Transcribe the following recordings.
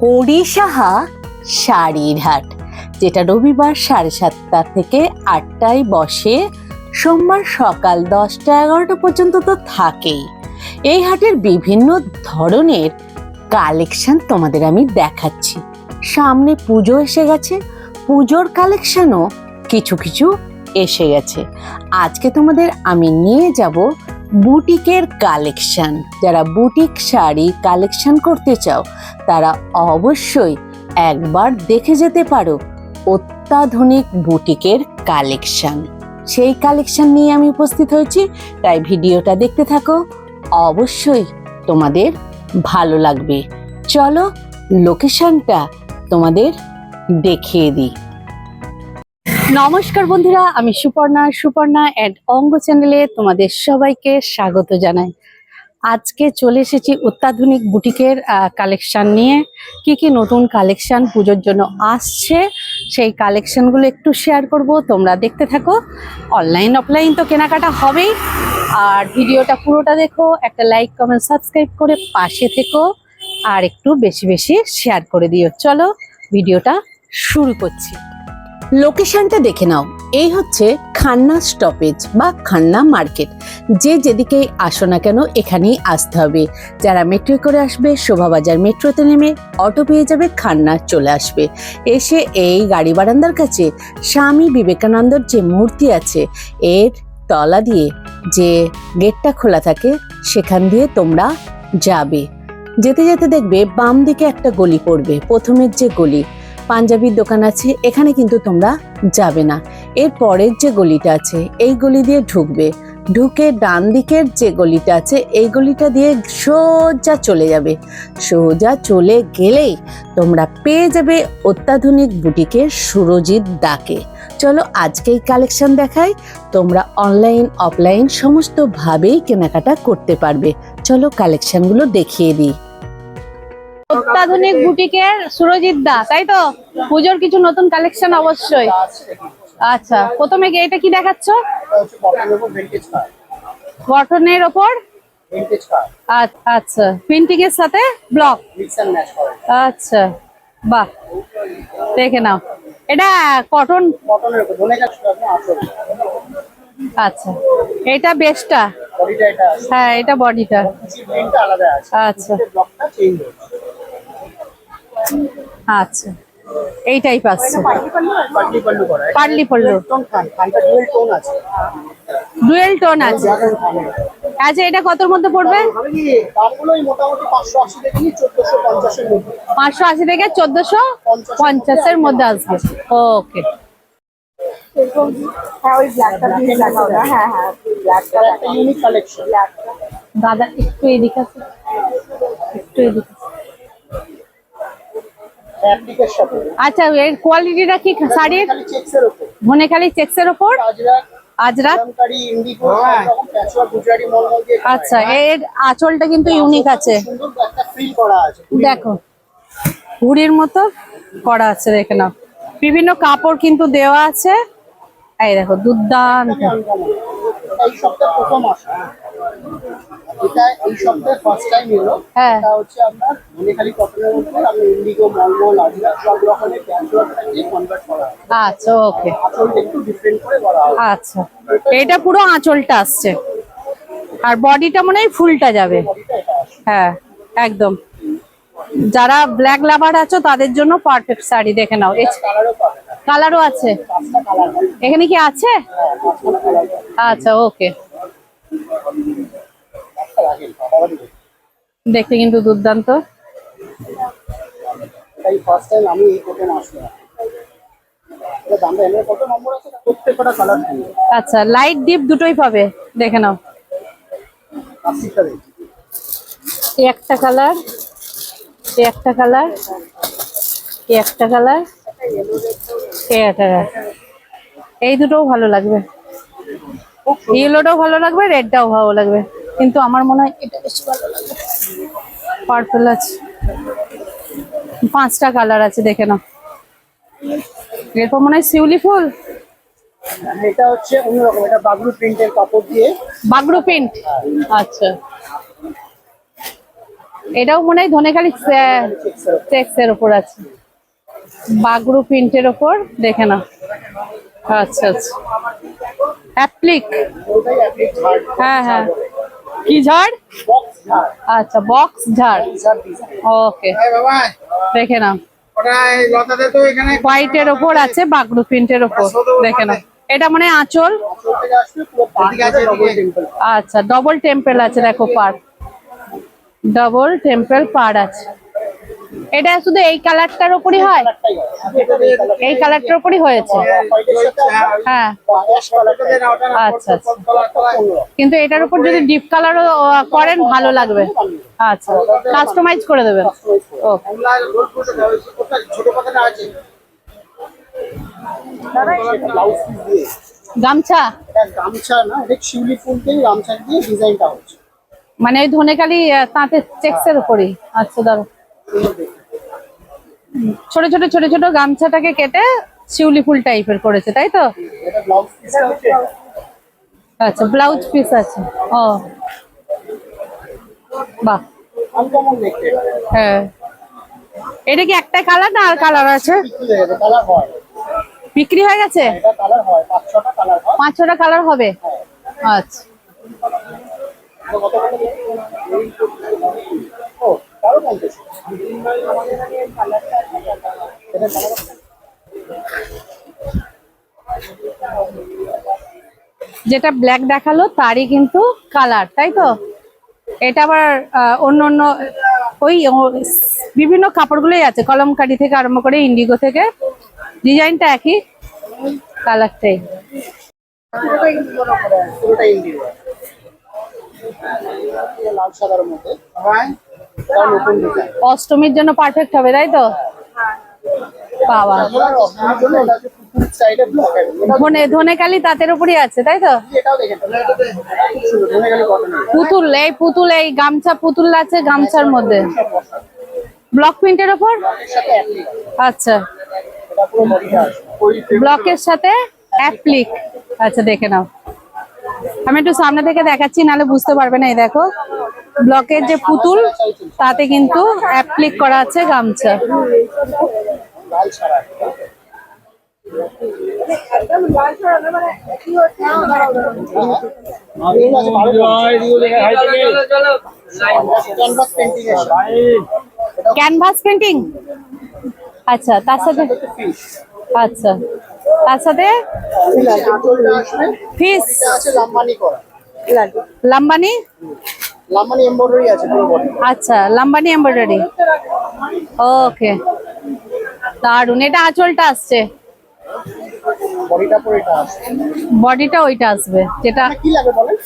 হরিসাহা শাড়ির হাট যেটা রবিবার সাড়ে সাতটা থেকে আটটায় বসে। সোমবার সকাল দশটা এগারোটা পর্যন্ত তো থাকেই। এই হাটের বিভিন্ন ধরনের কালেকশন তোমাদের আমি দেখাচ্ছি। সামনে পুজো এসে গেছে। পুজোর কালেকশনও কিছু কিছু এসে গেছে। আজকে তোমাদের আমি নিয়ে যাব বুটিকের কালেকশন। যারা বুটিক শাড়ি কালেকশন করতে চাও, তারা অবশ্যই একবার দেখে যেতে পারো অত্যাধুনিক বুটিকের কালেকশন। সেই কালেকশন নিয়ে আমি উপস্থিত হয়েছি, তাই ভিডিওটা দেখতে থাকো। অবশ্যই তোমাদের ভালো লাগবে। চলো, লোকেশনটা তোমাদের দেখিয়ে দিই। নমস্কার বন্ধুরা, আমি সুপর্ণা সুপর্ণা অ্যান্ড অঙ্গ চ্যানেলে তোমাদের সবাইকে স্বাগত জানাই। আজকে চলে এসেছি অত্যাধুনিক বুটিকের কালেকশন নিয়ে। কি কি নতুন কালেকশন পুজোর জন্য আসছে, সেই কালেকশনগুলো একটু শেয়ার করব। তোমরা দেখতে থাকো। অনলাইন অফলাইন তো কেনাকাটা হবেই। আর ভিডিওটা পুরোটা দেখো, একটা লাইক কমেন্ট সাবস্ক্রাইব করে পাশে থেকো। আর একটু বেশি বেশি শেয়ার করে দিও। চলো, ভিডিওটা শুরু করছি। লোকেশনটা দেখে নাও। এই হচ্ছে খান্না স্টপেজ বা খান্না মার্কেট যে যেদিকেই আসো না কেন এখানেই আসতে হবে। যারা মেট্রো করে আসবে শোভাবাজার মেট্রোতে নেমে অটো পেয়ে যাবে, খান্না চলে আসবে। এসে এই গাড়ি বারান্দার কাছে স্বামী বিবেকানন্দর যে মূর্তি আছে, এর তলা দিয়ে যে গেটটা খোলা থাকে, সেখান দিয়ে তোমরা যাবে। যেতে যেতে দেখবে বাম দিকে একটা গলি পড়বে, প্রথমের যে গলি। পাঞ্জাবির দোকান আছে, এখানে কিন্তু তোমরা যাবে না। এর পরের যে গলিটা আছে, এই গলি দিয়ে ঢুকবে। ঢুকে ডান দিকের যে গলিটা আছে, এই গলিটা দিয়ে সোজা চলে যাবে। সোজা চলে গেলেই তোমরা পেয়ে যাবে অত্যাধুনিক বুটিকের সুরজিৎ দাকে। চলো আজকেই কালেকশন দেখাই। তোমরা অনলাইন, অফলাইন সমস্তভাবেই কেনাকাটা করতে পারবে। চলো কালেকশনগুলো দেখিয়ে দিই। অত্যাধুনিক বুটিকের সুরজিৎ দা তাই তো? পুজোর কিছু নতুন কালেকশন অবশ্যই। আচ্ছা প্রথমে এটা কি দেখাচ্ছ? গঠনের ওপর? আচ্ছা প্রিন্টিং এর সাথে ব্লক আচ্ছা বাহ দেখে নাও। এটা কটন আচ্ছা এটা বেস্টটা হ্যাঁ এটা বডিটা আচ্ছা। আচ্ছা। এই টাইপ আসছে পার্লি পড়ল ডুয়েল টোন আছে। আচ্ছা এটা কতর মধ্যে পড়বে? পাঁচশো আশি থেকে চোদ্দশো পঞ্চাশের মধ্যে। আসবে। ওকে হ্যাঁ ব্ল্যাকটা হ্যাঁ হ্যাঁ দাদা একটু এদিকে আছে একটু এদিকে। আচ্ছা এর কোয়ালিটিটা কি শাড়ির? মনে খালি চেক্সের ওপর? আজরাক আচ্ছা এর আঁচলটা কিন্তু ইউনিক আছে। দেখো ঘুড়ির মতো করা আছে দেখে নাও। বিভিন্ন কাপড় কিন্তু দেওয়া আছে। এই দেখো দুর্দান্ত। এটা এই সপ্তাহে ফার্স্ট টাইম এলো। হ্যাঁ। এটা হচ্ছে আপনার মনেখালি কটনের আপনি ইন্ডিগো আজরা সব রকমের কনভার্ট করা আচ্ছা ওকে আসলটা একটু ডিফারেন্ট করে করা আচ্ছা। এটা পুরো আঁচলটা আসছে। আর বডিটা মনে হয় ফুলটা যাবে। হ্যাঁ একদম। যারা ব্ল্যাক লাভার আছো তাদের জন্য পারফেক্ট শাড়ি দেখে নাও। কালারও কালারও আছে। এখানে কি আছে? হ্যাঁ আচ্ছা ওকে দেখতে কিন্তু দুর্দান্ত। ফার্স্ট টাইম আমি এই আসলাম। আচ্ছা লাইট ডিপ দুটোই পাবে দেখে নাও। একটা কালার একটা কালার একটা কালার এই দুটোও ভালো লাগবে। ইয়েলোটাও ভালো লাগবে রেডটাও ভালো লাগবে। কিন্তু আমার মনে হয় এটা বেশি ভালো লাগবে। পার্পল আছে। পাঁচটা কালার আছে দেখে নাও। এরপর মনে হয় শিউলি ফুল? এটা হচ্ছে অন্যরকম এটা বাগরু প্রিন্টের কাপড় দিয়ে। বাগড়ো প্রিন্ট আচ্ছা। এটাও মনে হয় ধনেখালি চেক্সের চেক্স এর উপর আছে। বাগরু প্রিন্টের উপর দেখে না আচ্ছা আচ্ছা। অ্যাপ্লিক হ্যাঁ হ্যাঁ। কি ঝাড়? আচ্ছা বক্স ঝাড়। ওকে। দেখে নাও। হোয়াইটের ওপর আছে, বাগরু প্রিন্টের ওপর। দেখে নাও। এটা মানে আঁচল? আচ্ছা ডবল টেম্পেল আছে, দেখো পার ডবল টেম্পেল পার আছে। এটা শুধু এই কালারটার উপরই হয়? এই কালারটার উপরই হয়েছে? হ্যাঁ। আচ্ছা, আচ্ছা। কিন্তু এটার উপর যদি ডিপ কালারও করেন ভালো লাগবে। আচ্ছা কাস্টমাইজ করে দেবেন। দিয়ে গামছা? গামছা না শিউলি ফুল দিয়ে গামছা দিয়ে ডিজাইনটা হচ্ছে। মানে ওই ধনেখালি তাঁতের চেক্সের উপরই। আচ্ছা দাঁড়ো ছোট ছোট ছোট ছোট গামছাটাকে কেটে শিউলি ফুল টাইপের করেছে, তাই তো? আচ্ছা ব্লাউজ পিস আছে। ও। বাহ। হ্যাঁ। এটা কি একটা কালার না আর কালার আছে? বিক্রি হয়ে গেছে? পাঁচ ছটা কালার হবে? আচ্ছা। তারও পঞ্চাশ এটা যেটা ব্ল্যাক দেখাল তারই কিন্তু কালার তাই তো? এটা আবার অন্য অন্য ওই বিভিন্ন কাপড়গুলোই আছে কলমকারি থেকে আরম্ভ করে ইন্ডিগো থেকে। ডিজাইনটা একই কালারটাই পুরোটা ইন্ডিগো লাল সাদার মধ্যে। অষ্টমীর জন্য পারফেক্ট হবে, তাই তো? বাবা। ধনে, ধনেকালি তাঁতের উপরই আছে, তাই তো? পুতুল, এই পুতুল, এই গামছা পুতুল আছে গামছার মধ্যে। ব্লক প্রিন্টের ওপর? আচ্ছা। ব্লকের সাথে অ্যাপ্লিক আচ্ছা দেখে নাও। আমি একটু সামনে থেকে দেখাচ্ছি, নাহলে বুঝতে পারবে না, এই দেখো। ব্লকের যে পুতুল তাতে কিন্তু অ্যাপ্লিক করা আছে গামছা। ক্যানভাস পেন্টিং আচ্ছা তার সাথে আচ্ছা। তার সাথে ফিস লাম্বানি লাম্বানি? লাম্বানি এমব্রয়ডারি আছে পুরো বডি। আচ্ছা লাম্বানি এমব্রয়ডারি ওকে দারুণ এটা আঁচলটা আসছে। বডিটা পুরো এটা আছে বডিটা ওইটা আসবে যেটা আপনার কি লাগে বলেন?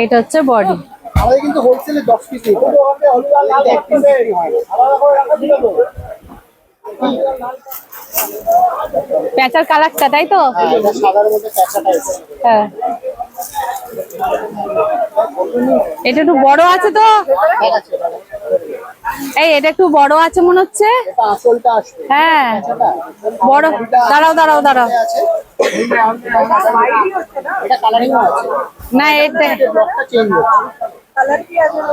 এইটা হচ্ছে বডি। আমাদের কিন্তু হোলসেলে দশ পিস নিতে হয়? প্যাঁচার কালারটা তাই তো? হ্যাঁ, সাদার মধ্যে প্যাঁচাটা হ্যাঁ। এটা একটু বড় আছে তো। এই, এটা একটু বড় আছে মনে হচ্ছে? হ্যাঁ। বড়। দাঁড়াও দাঁড়াও দাঁড়াও। না, এটা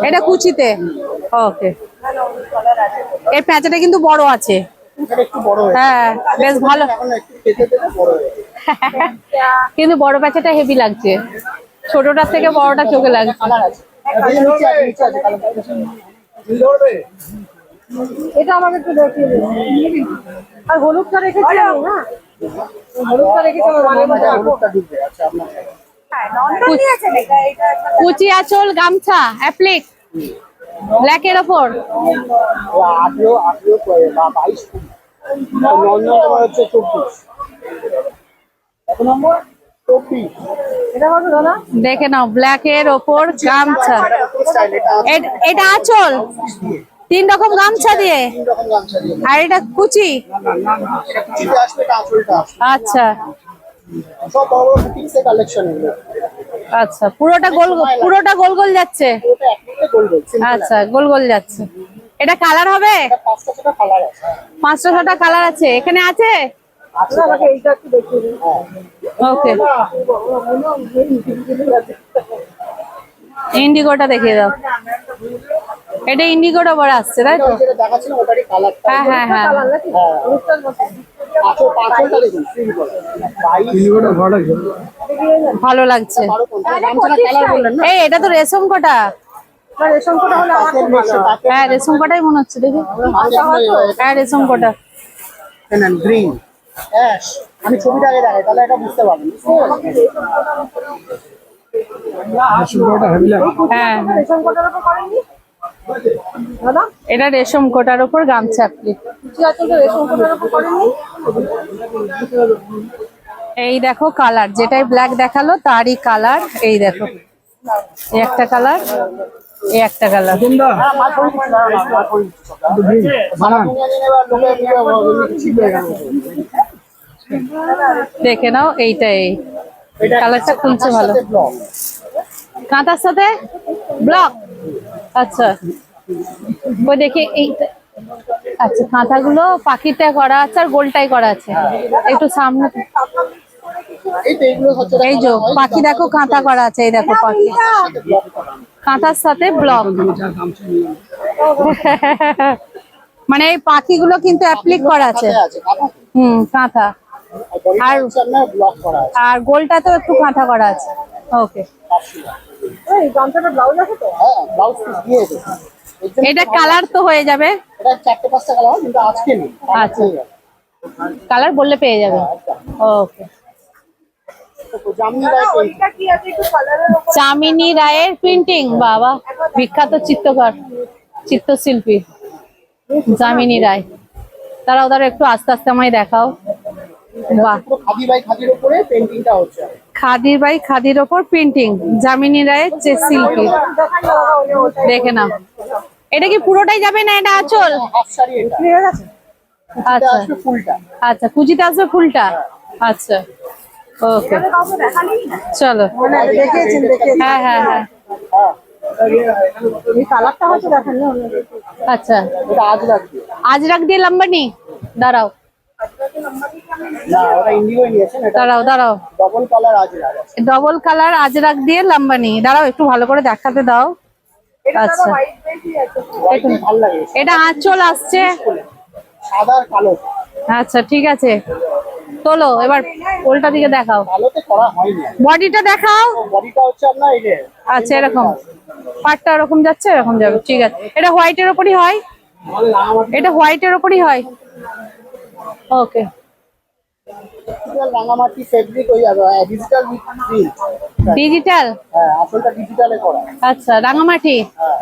এটা কুচিতে। ওকে। এই প্যাঁচাটা কিন্তু বড় আছে। হ্যাঁ বেশ ভালো। কিন্তু বড় প্যাঁচাটা হেভি লাগছে। ছোটটার থেকে বড়টা চোখে লাগছে এটা আমাকে একটু দেখিয়ে দিন। আর হলুদটা রেখেছি না হলুদটা রেখেছি হ্যাঁ। একটা কুচি আঁচল গামছা অ্যাপ্লিক ব্ল্যাকের ওপর। বাইশ হচ্ছে চব্বিশ। নম্বর? দেখে নাও ব্ল্যাকের ওপর গামছা। এটা আঁচল? তিন রকম গামছা দিয়ে? আর এটা কুচি? আচ্ছা। আচ্ছা পুরোটা গোল পুরোটা গোল গোল যাচ্ছে? আচ্ছা গোল গোল যাচ্ছে। এটা কালার হবে? পাঁচটা ছটা কালার আছে। এখানে আছে? ওকে। ইন্ডিগোটা দেখিয়ে দাও। এটা ইন্ডিগোটা রবার আসছে তাই তো? হ্যাঁ হ্যাঁ হ্যাঁ। হ্যাঁ। বাইশ ভালো লাগছে। না এই এটা তো রেশম কটা। রেশম কোটা হলে হয়। হ্যাঁ রেশম কটাই মনে হচ্ছে দেখি। হ্যাঁ রেশম কটা। গ্রিন অ্যাশ আমি ছবিটা আগে দেখাই তাহলে এটা বুঝতে পারবেন। হ্যাঁ রেশম কোটার উপর এটা রেশম কোটার উপর গামছা এই দেখো কালার যেটাই ব্ল্যাক দেখাল তারই কালার এই দেখো। এই একটা কালার এই একটা কালার। দেখে নাও এইটা এই কালারটা খুলছে ভালো। কাঁথার সাথে ব্লক? আচ্ছা। ওই দেখে এইটা আচ্ছা কাঁথাগুলো পাখিটা করা আছে আর গোলটাই করা আছে। একটু সামনে এই এই যে, পাখি দেখো, কাঁথা করা আছে, এই দেখো পাখি। কাঁথার সাথে ব্লক। মানে এই পাখিগুলো কিন্তু অ্যাপ্লিক করা আছে। হুম, কাঁথা। আর আর- হচ্ছে আপনার ব্লক করা আছে। আর গোলটাতেও একটু কাঁথা করা আছে। ওকে এই গামছাটা ব্লাউজ আছে তো? হ্যাঁ এটা কালার তো হয়ে যাবে। এটা চারটে পাঁচটা কালার কিন্তু আজকে নেই। আচ্ছা। কালার বললে পেয়ে যাবে। ওকে জামনি রায় পেন্ট এটা কি আছে একটু কালারের উপর চামিনী রায়ের প্রিন্টিং বাবা। বিখ্যাত চিত্রকর চিত্রশিল্পী যামিনী রায়। তারা ওদের একটু আস্তে আস্তে আমায় দেখাও। খাদির বাই খাদির ওপর প্রিন্টিং যামিনী রায়ের যে শিল্পী দেখে নাও। এটা কি পুরোটাই যাবে না এটা আচল? এটা। আচ্ছা। আচ্ছা কুচিতে আসবে ফুলটা? আচ্ছা। ওকে। চলো। মানে হ্যাঁ হ্যাঁ হ্যাঁ। হ্যাঁ। আচ্ছা। আজ রাখ দিয়ে লম্বানি? দাঁড়াও। দাঁড়াও দাঁড়াও। ডবল কালার আজরাক দিয়ে লম্বানি। দাঁড়াও একটু ভালো করে দেখাতে দাও। আচ্ছা। এটা আঁচল আসছে। আচ্ছা ঠিক আছে। তোলো এবার উল্টা দিকে দেখাও। বডিটা দেখাও। আচ্ছা এরকম। পাটটা এরকম যাচ্ছে এরকম যাবে। ঠিক আছে। এটা হোয়াইটের ওপরই হয়? এটা হোয়াইটের ওপরই হয়? ওকে ডিজিটাল রাঙামাটি ফেব্রিক ওই ডিজিটাল ডিজিটাল হ্যাঁ আসলটা ডিজিটালে করা। আচ্ছা রাঙামাটি? হ্যাঁ।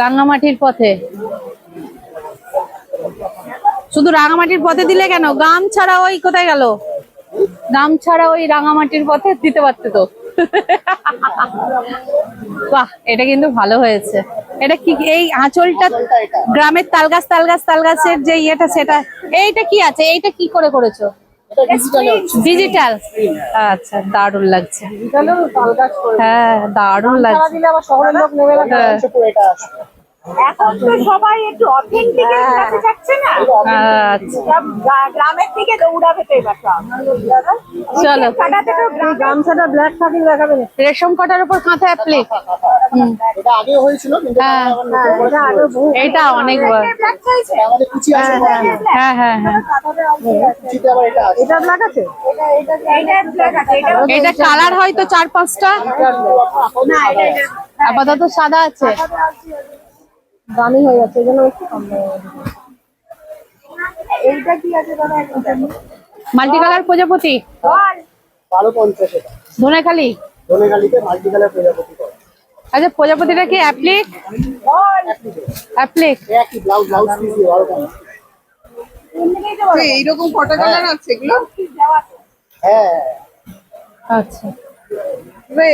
রাঙামাটির পথে? শুধু রাঙামাটির পথে দিলে কেন? গাম ছাড়া ওই কোথায় গেল? গাম ছাড়া ওই রাঙামাটির পথে দিতে পারতে তো। বাহ এটা কিন্তু ভালো হয়েছে। এটা কি এই আঁচলটা গ্রামের তালগাছ তালগাছ তালগাছের যে ইয়েটা সেটা এইটা কি আছে? এইটা কি করে করেছ? ডিজিটালে আচ্ছা দারুণ লাগছে। হ্যাঁ দারুণ লাগছে। হ্যাঁ। এটা এখন তো সবাই একটু অথেন্টিক কাছে যাচ্ছে না? আচ্ছা। সব গ্রামের থেকে দৌড়াবে তো এবার সব। চলো। কাটাতে তো গামছাটা ব্ল্যাক থাকলে দেখাবেন রেশম কটার উপর কাঁথা অ্যাপ্লিক এটা আগেও হয়েছিল কিন্তু হ্যাঁ। এটা আরও বহু এইটা অনেক বড়। আমাদের কুচি আছে। হ্যাঁ হ্যাঁ হ্যাঁ। কুচিতে আবার এটা আছে। এটা ব্ল্যাক আছে? এইটা ব্ল্যাক আছে এটা এটা কালার হয়তো চার পাঁচটা? না এটা এটা আপাতত সাদা আছে। দামি হয়ে যাচ্ছে এই জন্য একটু কম দামে এইটা কি আছে দাদা একটা মাল্টি কালার প্রজাপতি? বল। বারো পঞ্চাশ এটা। ধনেখালি? ধনেখালিতে মাল্টি কালার প্রজাপতি আচ্ছা প্রজাপতিটা কি অ্যাপ্লিক? বল। অ্যাপ্লিক? একই ব্লাউজ ব্লাউজ পিস বারো পঞ্চাশ। এমনিতেই তো বলো। এইরকম কটা কালার আছে এগুলো? হ্যাঁ। আচ্ছা।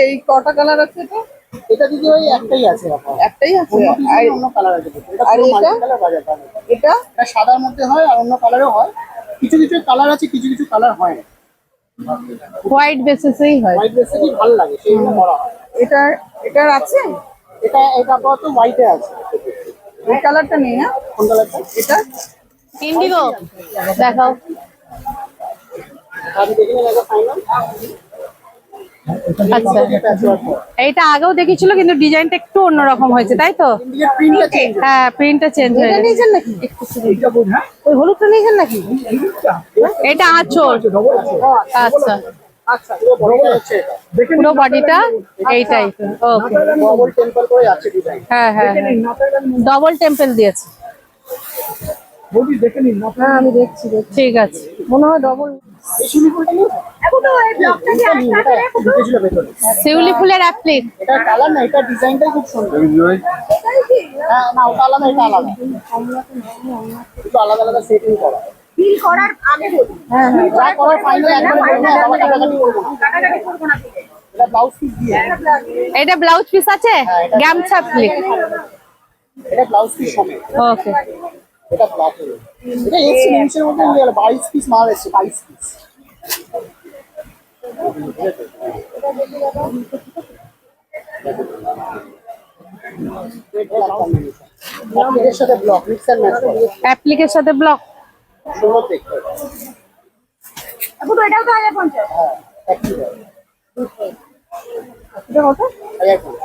এই কটা কালার আছে তো এটা দিদি ওই একটাই আছে একটাই আছে? অন্য অন্য কালার আছে। এটা আর এটা? এটা? এটা সাদার মধ্যে হয় আর অন্য কালারও হয়। কিছু কিছু কালার আছে কিছু কিছু কালার হয় না। হোয়াইট বেসিসেই হয়। হোয়াইট বেসে কি ভালো লাগে সেই জন্য করা হয়। এটা এটার আছে? এটা এটা আপাতত হোয়াইটে আছে। এই কালারটা নেই হ্যাঁ কোন কালারটা এটা? ইন্ডিগো দেখাও। আপনি দেখে নিন ফাইনাল আচ্ছা। এইটা আগেও দেখেছিল কিন্তু ডিজাইনটা একটু অন্যরকম হয়েছে তাই তো? হ্যাঁ প্রিন্টটা চেঞ্জ হয়ে গেছে। নাকি? হ্যাঁ। ওই হলুদটা নিয়েছেন নাকি? এটা আঁচল। ডবল আচ্ছা। আচ্ছা পুরো বডিটা হচ্ছে এটা। দেখে পুরো বডিটা এই টাইপের ওকে হ্যাঁ হ্যাঁ রাখুন ডবল টেম্পল দিয়েছে। হ্যাঁ আমি দেখছি ঠিক আছে। মনে হয় ডবল শিউলি ফুলের অ্যাপ্লিক এটা কালার না এটা ডিজাইনটাই খুব সুন্দর। হ্যাঁ না ওটা আলাদা এটা আলাদা। আলাদা আলাদা সেটিং করা। বিল করার আগে বলুন হ্যাঁ হ্যাঁ যা করার ফাইনাল একবার করব না বাবা কাটাকাটি করব না। কাটাকাটি করব না এটা ব্লাউজ পিস দিয়ে। এটা ব্লাউজ পিস আছে? গামছা অ্যাপ্লিক এটা ব্লাউজ পিস সমেত ওকে এটা ব্ল্যাক এটা এসছে নিমিশের মধ্যে গেল বাইশ পিস মাল এসছে বাইশ পিস এর সাথে ব্লক মিক্সার ম্যাচ করে। অ্যাপ্লিকের সাথে ব্লক এখন এটাও তো হাজার পঞ্চাশ। হ্যাঁ একই দাম। কত? হাজার কুড়ি।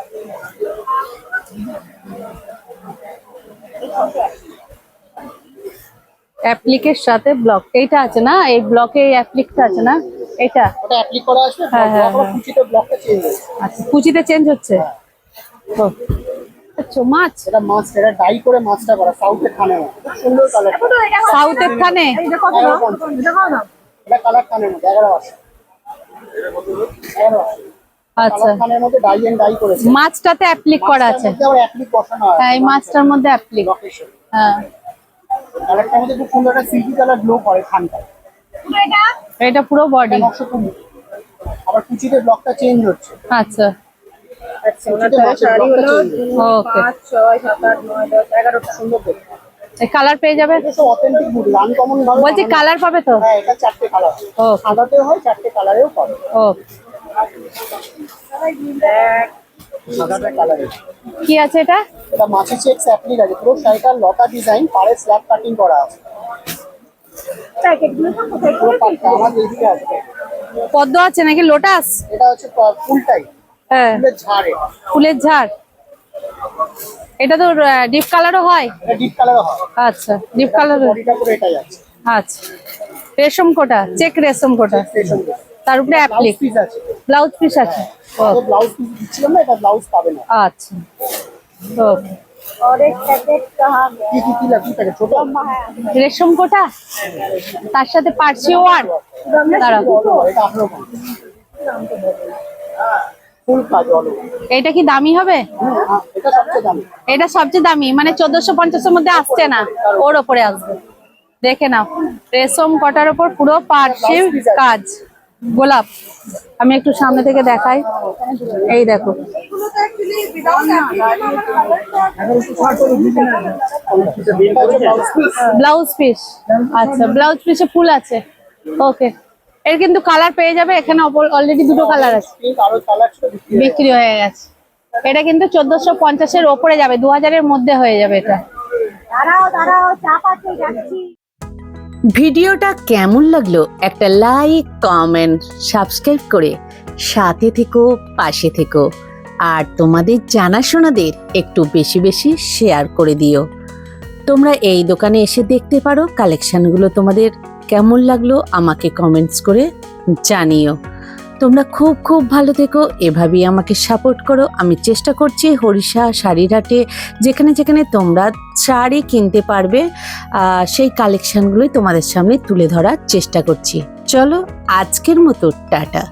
অ্যাপ্লিকের সাথে ব্লক। এইটা আছে না? এই ব্লকে এই অ্যাপ্লিকটা আছে না? এটা ওটা অ্যাপ্লিক করা আসবে হ্যাঁ, হ্যাঁ, ব্লক কুচিতে ব্লকটা চেঞ্জ হয়েছে আচ্ছা কুচিতে চেঞ্জ হচ্ছে? আচ্ছা মাছ? এটা মাছ এটা ডাই করে মাছটা করা সাউথের খুব সুন্দর কালার সাউথের খানে এটা কত এগারো দাম? এটা কালার খানের মধ্যে এগারো আছে। আচ্ছা। খানের মধ্যে ডাই এন্ড ডাই করেছে। মাছটাতে অ্যাপ্লিক করা আছে। হ্যাঁ এই মাছটার মধ্যে অ্যাপ্লিক হ্যাঁ। কালারটার মধ্যে খুব সুন্দর একটা সিল্কি কালার গ্লো করে খানটা এটা? এটা পুরো বডি আবার কুচিতে ব্লকটা চেঞ্জ হচ্ছে। আচ্ছা। কালার পেয়ে যাবে? বলছি কালার পাবে তো? হ্যাঁ এটা চারটে কালার ও সাদাতেও হয় চারটে কালারেও পাবে। ও কি আছে এটা? এটা মাছি চেক অ্যাপ্লিক আছে পুরো শাড়িটা লতা ডিজাইন পাড়ে স্ল্যাব কাটিং করা আছে। পদ্ম আছে নাকি? লোটাস? এটা হচ্ছে ফুলটাই হ্যাঁ। ফুলের ঝাড়। এটা তো ডিপ কালারও হয়? ডিপ হয়। আচ্ছা ডিপ কালার আচ্ছা। রেশম কোটা চেক রেশম কোটা। স্টেশন তার উপরে অ্যাপ্লিক ব্লাউজ পিস আছে। ব্লাউজ পিস দিচ্ছিলাম না এটা ব্লাউজ পাবে না। আচ্ছা। ওকে রেশম কোটা? তার সাথে পার্সি ওয়ার্ক এটা কি দামি হবে? এটা সবচেয়ে দামি। মানে চোদ্দশো পঞ্চাশের মধ্যে আসছে না। ওর ওপরে আসবে। দেখে নাও। রেশম কোটার ওপর পুরো পার্সি কাজ। গোলাপ। আমি একটু সামনে থেকে দেখাই। এই দেখো। Blouse piece. আচ্ছা ব্লাউজ পিসে ফুল আছে। ওকে। এর কিন্তু কালার পেয়ে যাবে। এখানে অলরেডি দুটো কালার আছে। হয়ে বিক্রি হয়ে গেছে। এটা কিন্তু চোদ্দশো পঞ্চাশের ওপরে যাবে। দু হাজারের মধ্যে হয়ে যাবে এটা। দাঁড়াও দাঁড়াও চাপ আছে যাচ্ছি। ভিডিওটা কেমন লাগল একটা লাইক কমেন্ট সাবস্ক্রাইব করে সাথে থেকো, পাশে থেকো। আর তোমাদের জানাশোনাদের একটু বেশি বেশি শেয়ার করে দিও। তোমরা এই দোকানে এসে দেখতে পারো কালেকশানগুলো তোমাদের কেমন লাগল, আমাকে কমেন্টস করে জানিও। তোমরা খুব খুব ভালো থেকো। এভাবেই আমাকে সাপোর্ট করো। আমি চেষ্টা করছি হরিষা শাড়ির হাটে যেখানে যেখানে তোমরা শাড়ি কিনতে পারবে সেই কালেকশানগুলোই তোমাদের সামনে তুলে ধরার চেষ্টা করছি। চলো, আজকের মতো, টাটা।